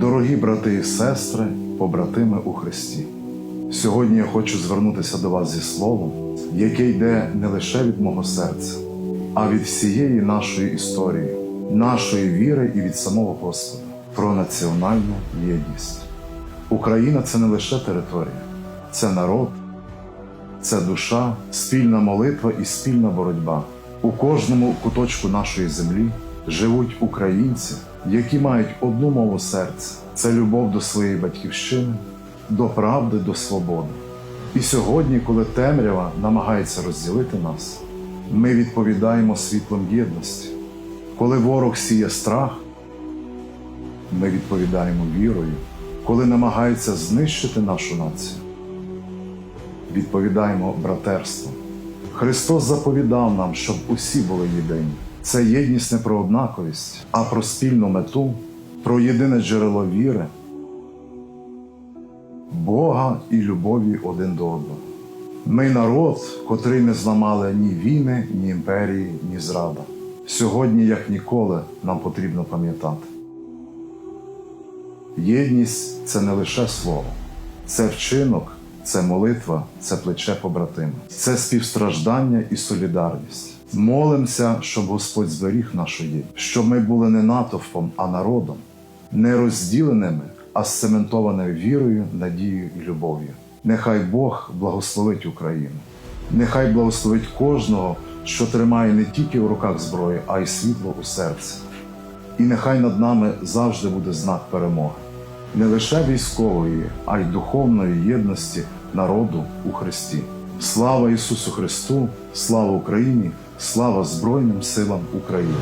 Дорогі брати і сестри, побратими у Христі. Сьогодні я хочу звернутися до вас зі словом, яке йде не лише від мого серця, а від всієї нашої історії, нашої віри і від самого Господа про національну єдність. Україна це не лише територія, це народ, це душа, спільна молитва і спільна боротьба. У кожному куточку нашої землі живуть українці, які мають одну мову серця це любов до своєї батьківщини, до правди, до свободи. І сьогодні, коли темрява намагається розділити нас, ми відповідаємо світлом єдності. Коли ворог сіє страх, ми відповідаємо вірою, коли намагається знищити нашу націю відповідаємо братерством. Христос заповідав нам, щоб усі були єдині. Це єдність не про однаковість, а про спільну мету, про єдине джерело віри, Бога і любові один до одного. Ми народ, котрий не зламали ні війни, ні імперії, ні зрада. Сьогодні, як ніколи, нам потрібно пам'ятати. Єдність це не лише слово, це вчинок, це молитва, це плече побратима, це співстраждання і солідарність. Молимося, щоб Господь зберіг нашу єдність, щоб ми були не натовпом, а народом, не розділеними, а сцементованими вірою, надією і любов'ю. Нехай Бог благословить Україну. Нехай благословить кожного, що тримає не тільки в руках зброї, а й світло у серці. І нехай над нами завжди буде знак перемоги, не лише військової, а й духовної єдності народу у Христі. Слава Ісусу Христу, слава Україні, слава Збройним силам України!